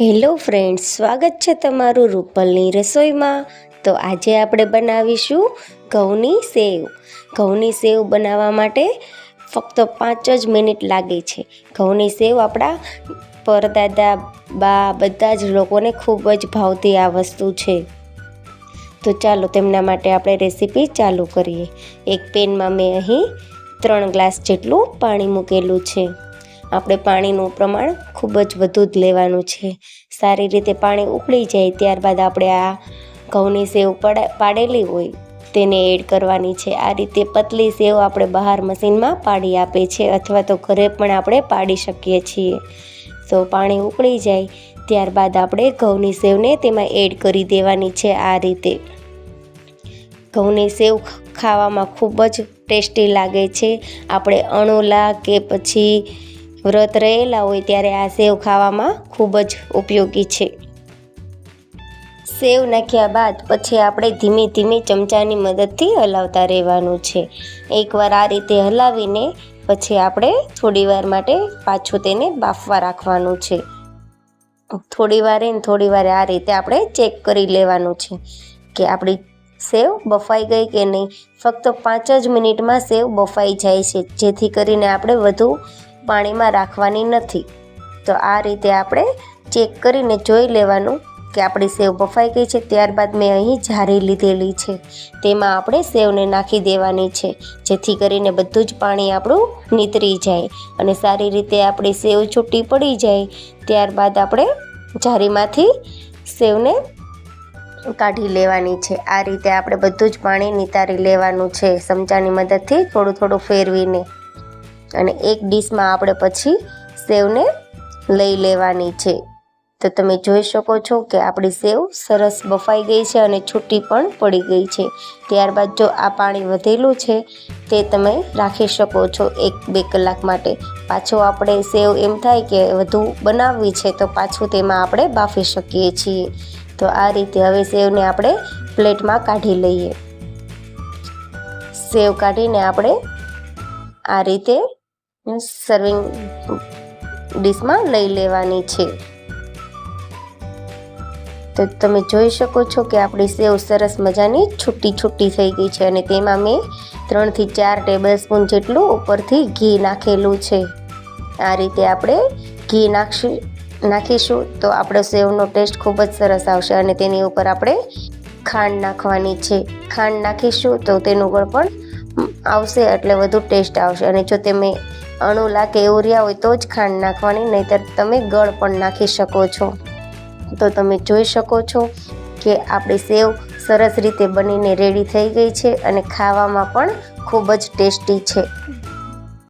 Hello friends, સ્વાગત છે તમારું રૂપલની રસોઈમાં. તો આજે આપણે બનાવીશું ઘઉંની સેવ. ઘઉંની સેવ બનાવવા માટે ફક્ત પાંચ જ મિનિટ લાગે છે. ઘઉંની સેવ આપણા પરદાદા બા બધા જ લોકોને ખૂબ જ ભાવતી આ વસ્તુ છે. તો ચાલો તેમના માટે આપણે રેસીપી ચાલુ કરીએ. એક પેનમાં મેં અહીં ત્રણ ગ્લાસ જેટલું પાણી મૂકેલું છે. આપણે પાણીનું પ્રમાણ ખૂબ જ વધુ જ લેવાનું છે. સારી રીતે પાણી ઉકળી જાય ત્યારબાદ આપણે આ ઘઉંની સેવ પડા, પાડેલી હોય તેને એડ કરવાની છે. આ રીતે પતલી સેવ આપણે બહાર મશીનમાં પાડી આપે છે અથવા તો ઘરે પણ આપણે પાડી શકીએ છીએ. તો પાણી ઉકળી જાય ત્યારબાદ આપણે ઘઉંની સેવને તેમાં એડ કરી દેવાની છે આ રીતે. ઘઉંની સેવ ખાવામાં ખૂબ જ ટેસ્ટી લાગે છે. આપણે અણોલા કે પછી વ્રત રહેલા હોય ત્યારે આ સેવ ખાવામાં ખૂબ જ ઉપયોગી છે. સેવ નાખ્યા બાદ પછી આપણે ધીમે ધીમે ચમચાની મદદથી હલાવતા રહેવાનું છે. એકવાર આ રીતે હલાવીને પછી આપણે થોડીવાર માટે પાછું તેને બાફવા રાખવાનું છે. થોડી વારે ને થોડી વારે આ રીતે આપણે ચેક કરી લેવાનું છે કે આપણી સેવ બફાઈ ગઈ કે નહીં. ફક્ત પાંચ જ મિનિટમાં સેવ બફાઈ જાય છે. જેથી કરીને આપણે વધુ પાણીમાં રાખવાની નથી. તો આ રીતે આપણે ચેક કરીને જોઈ લેવાનું કે આપણી સેવ બફાઈ ગઈ છે. ત્યારબાદ મેં અહીં જારી લીધેલી છે. તેમાં આપણે સેવને નાખી દેવાની છે, જેથી કરીને બધું જ પાણી આપણું નીતરી જાય અને સારી રીતે આપણી સેવ છૂટી પડી જાય. ત્યારબાદ આપણે જારીમાંથી સેવને કાઢી લેવાની છે. આ રીતે આપણે બધું જ પાણી નિતારી લેવાનું છે. ચમચાની મદદથી થોડું થોડું ફેરવીને. અને એક ડીશમાં આપણે પછી સેવને લઈ લેવાની છે. તો તમે જોઈ શકો છો કે આપણી સેવ સરસ બફાઈ ગઈ છે અને છૂટી પણ પડી ગઈ છે. ત્યારબાદ જો આ પાણી વધેલું છે, તે તમે રાખી શકો છો એક બે કલાક માટે. પાછો આપણે સેવ એમ થાય કે વધુ બનાવવી છે, તો પાછું તેમાં આપણે બાફી શકીએ છીએ. તો આ રીતે હવે સેવને આપણે પ્લેટમાં કાઢી લઈએ. સેવ કાઢીને આપણે આ રીતે સર્વિંગ ડીશમાં લઈ લેવાની છે. તો તમે જોઈ શકો છો કે આપણી સેવ સરસ મજાની છૂટી છૂટી થઈ ગઈ છે અને તેમાં મેં ત્રણથી ચાર ટેબલ સ્પૂન જેટલું ઉપરથી ઘી નાખેલું છે. આ રીતે આપણે ઘી નાખશું, નાખીશું તો આપણો સેવનો ટેસ્ટ ખૂબ જ સરસ આવશે અને તેની ઉપર આપણે ખાંડ નાખવાની છે. ખાંડ નાખીશું તો તેનું ગળ પણ આવશે એટલે વધુ ટેસ્ટ આવશે. અને જો તમે અણુલા કે યુરિયા હોય તો જ ખાંડ નાખવાની, નહીંતર તમે ગળ પણ નાખી શકો છો. તો તમે જોઈ શકો છો કે આપણી સેવ સરસ રીતે બનીને રેડી થઈ ગઈ છે અને ખાવામાં પણ ખૂબ જ ટેસ્ટી છે.